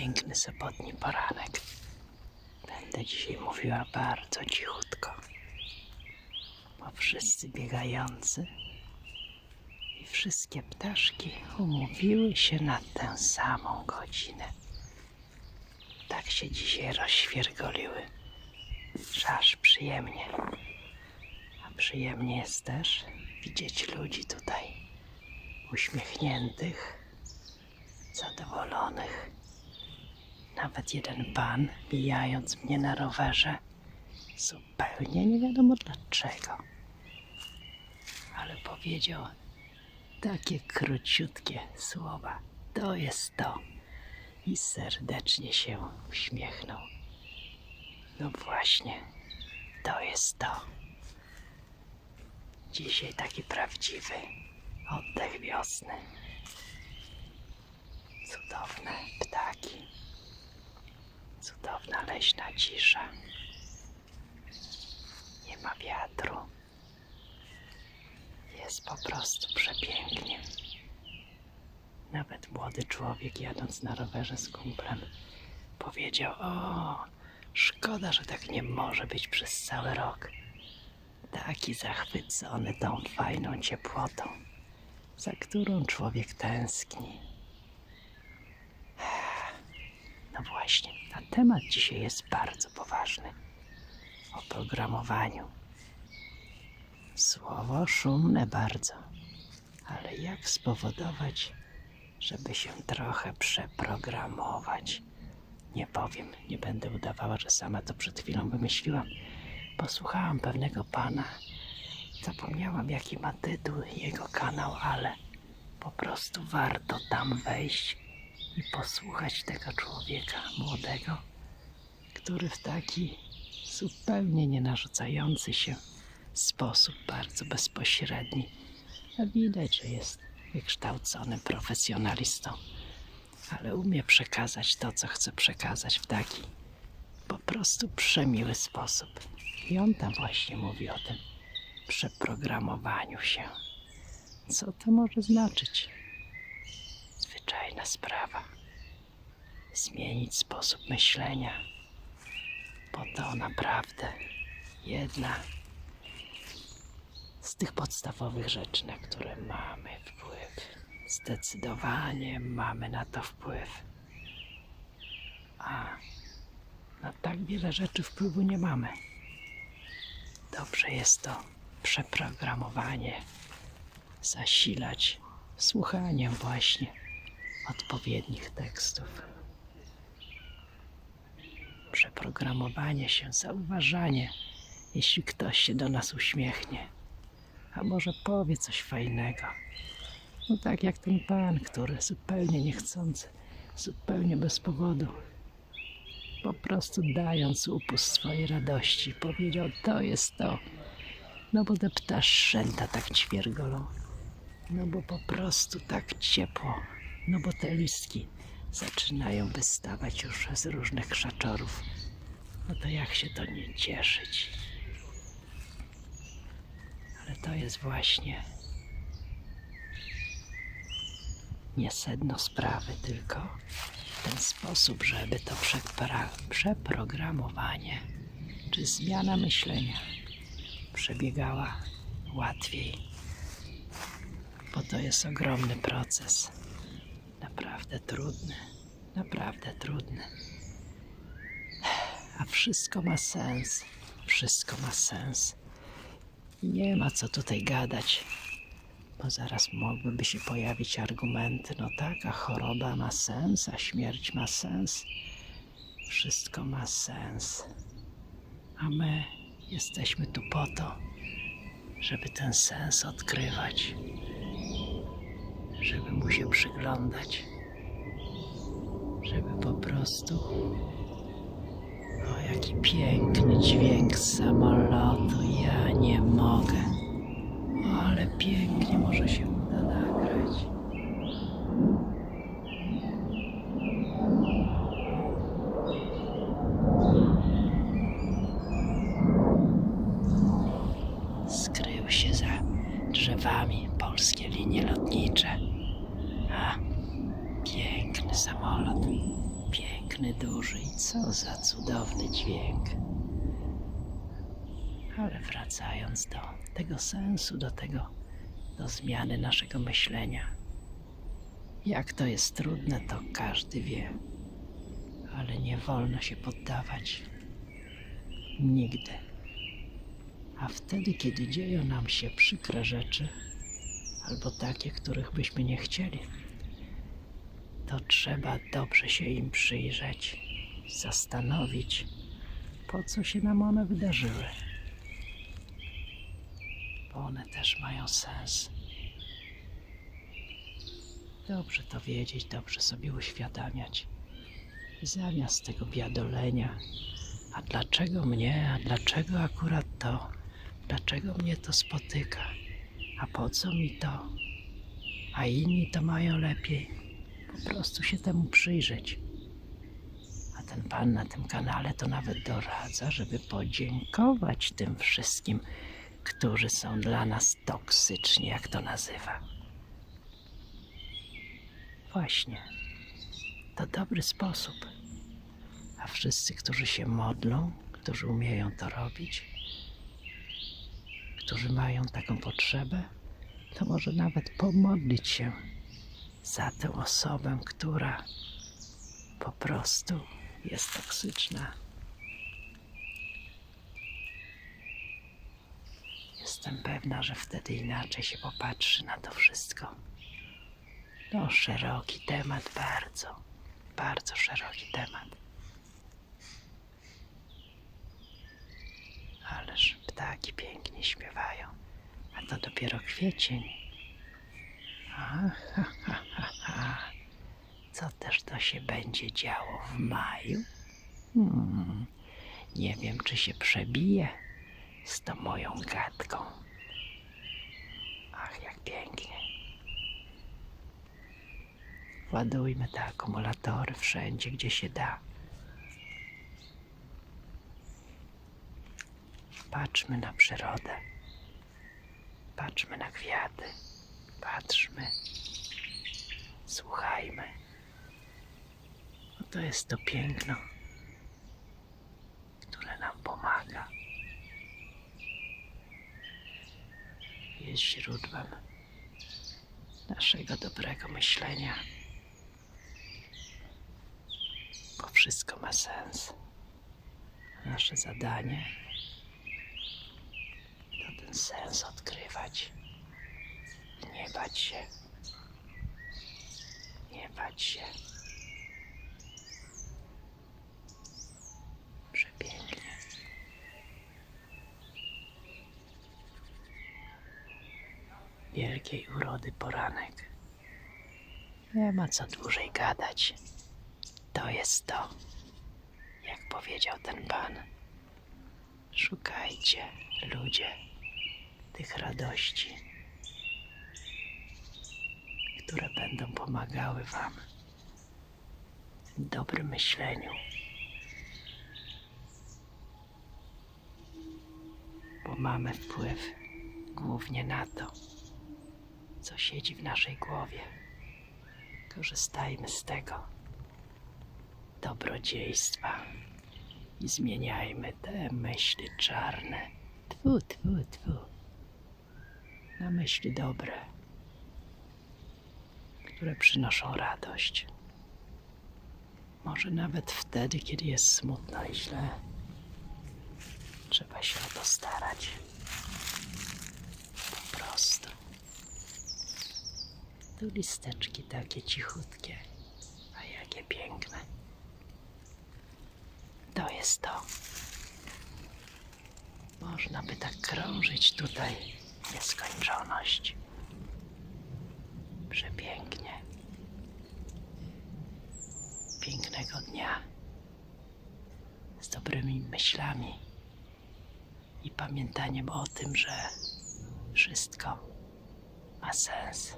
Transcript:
Piękny sobotni poranek. Będę dzisiaj mówiła bardzo cichutko, bo wszyscy biegający i wszystkie ptaszki umówiły się na tę samą godzinę. Tak się dzisiaj rozświergoliły, że aż przyjemnie. A przyjemnie jest też widzieć ludzi tutaj uśmiechniętych, zadowolonych. Nawet jeden pan, mijając mnie na rowerze, zupełnie nie wiadomo dlaczego, ale powiedział takie króciutkie słowa. To jest to. I serdecznie się uśmiechnął. No właśnie, to jest to. Dzisiaj taki prawdziwy oddech wiosny. Cudowne ptaki. Cudowna leśna cisza. Nie ma wiatru. Jest po prostu przepięknie. Nawet młody człowiek jadąc na rowerze z kumplem powiedział: O, szkoda, że tak nie może być przez cały rok. Taki zachwycony tą fajną ciepłotą, za którą człowiek tęskni. No właśnie, temat dzisiaj jest bardzo poważny. O programowaniu. Słowo szumne bardzo, ale jak spowodować, żeby się trochę przeprogramować? Nie powiem, nie będę udawała, że sama to przed chwilą wymyśliłam. Posłuchałam pewnego pana. Zapomniałam, jaki ma tytuł jego kanał, ale po prostu warto tam wejść i posłuchać tego człowieka młodego, który w taki zupełnie nie narzucający się sposób, bardzo bezpośredni, a widać, że jest wykształconym profesjonalistą, ale umie przekazać to, co chce przekazać w taki po prostu przemiły sposób. I on tam właśnie mówi o tym przeprogramowaniu się. Co to może znaczyć? Zwyczajna sprawa. Zmienić sposób myślenia, bo to naprawdę jedna z tych podstawowych rzeczy, na które mamy wpływ. Zdecydowanie mamy na to wpływ. A na tak wiele rzeczy wpływu nie mamy. Dobrze jest to przeprogramowanie, zasilać słuchaniem właśnie odpowiednich tekstów. Przeprogramowanie się, zauważanie, jeśli ktoś się do nas uśmiechnie, a może powie coś fajnego. No tak jak ten pan, który zupełnie niechcący, zupełnie bez powodu, po prostu dając upust swojej radości, powiedział: To jest to. No bo te ptaszęta tak ćwiergolą. No bo po prostu tak ciepło. No bo te listki zaczynają wystawać już z różnych krzaczorów. No to jak się to nie cieszyć? Ale to jest właśnie nie sedno sprawy, tylko ten sposób, żeby to przeprogramowanie czy zmiana myślenia przebiegała łatwiej, bo to jest ogromny proces. Naprawdę trudny, naprawdę trudny. A wszystko ma sens, wszystko ma sens. Nie ma co tutaj gadać, bo zaraz mogłyby się pojawić argumenty. No tak, a choroba ma sens, a śmierć ma sens. Wszystko ma sens. A my jesteśmy tu po to, żeby ten sens odkrywać, żeby mu się przyglądać, żeby po prostu. O, jaki piękny dźwięk samolotu, ja nie mogę. O, ale pięknie może się uda nagrać. Skrył się za drzewami piękny, duży i co za cudowny dźwięk. Ale wracając do tego sensu, do tego, do zmiany naszego myślenia. Jak to jest trudne, to każdy wie, ale nie wolno się poddawać. Nigdy. A wtedy, kiedy dzieją nam się przykre rzeczy, albo takie, których byśmy nie chcieli, to trzeba dobrze się im przyjrzeć, zastanowić, po co się nam one wydarzyły. Bo one też mają sens. Dobrze to wiedzieć, dobrze sobie uświadamiać. Zamiast tego biadolenia, a dlaczego mnie, a dlaczego akurat to, dlaczego mnie to spotyka, a po co mi to, a inni to mają lepiej po prostu się temu przyjrzeć. A ten pan na tym kanale to nawet doradza, żeby podziękować tym wszystkim, którzy są dla nas toksyczni, jak to nazywa. Właśnie, to dobry sposób. A wszyscy, którzy się modlą, którzy umieją to robić, którzy mają taką potrzebę, to może nawet pomodlić się za tę osobę, która po prostu jest toksyczna. Jestem pewna, że wtedy inaczej się popatrzy na to wszystko. To szeroki temat, bardzo, bardzo szeroki temat. Ależ ptaki pięknie śpiewają, a to dopiero kwiecień. Co też to się będzie działo w maju? Hmm, nie wiem, czy się przebije z tą moją gadką. Ach, jak pięknie. Ładujmy te akumulatory wszędzie, gdzie się da. Patrzmy na przyrodę. Patrzmy na kwiaty. Patrzmy. Słuchajmy. To jest to piękno, które nam pomaga. Jest źródłem naszego dobrego myślenia. Bo wszystko ma sens. Nasze zadanie to ten sens odkrywać. Nie bać się. Nie bać się. Przepięknie. Wielkiej urody poranek. Nie ma co dłużej gadać. To jest to, jak powiedział ten pan. Szukajcie, ludzie, tych radości, które będą pomagały Wam w dobrym myśleniu. Bo mamy wpływ głównie na to, co siedzi w naszej głowie. Korzystajmy z tego dobrodziejstwa i zmieniajmy te myśli czarne. Tfu, tfu, tfu. Na myśli dobre, które przynoszą radość. Może nawet wtedy, kiedy jest smutno i źle, trzeba się o to starać. Po prostu. Tu listeczki takie cichutkie, a jakie piękne. To jest to. Można by tak krążyć tutaj nieskończoność. Przepięknie. Dnia. Z dobrymi myślami i pamiętaniem o tym, że wszystko ma sens.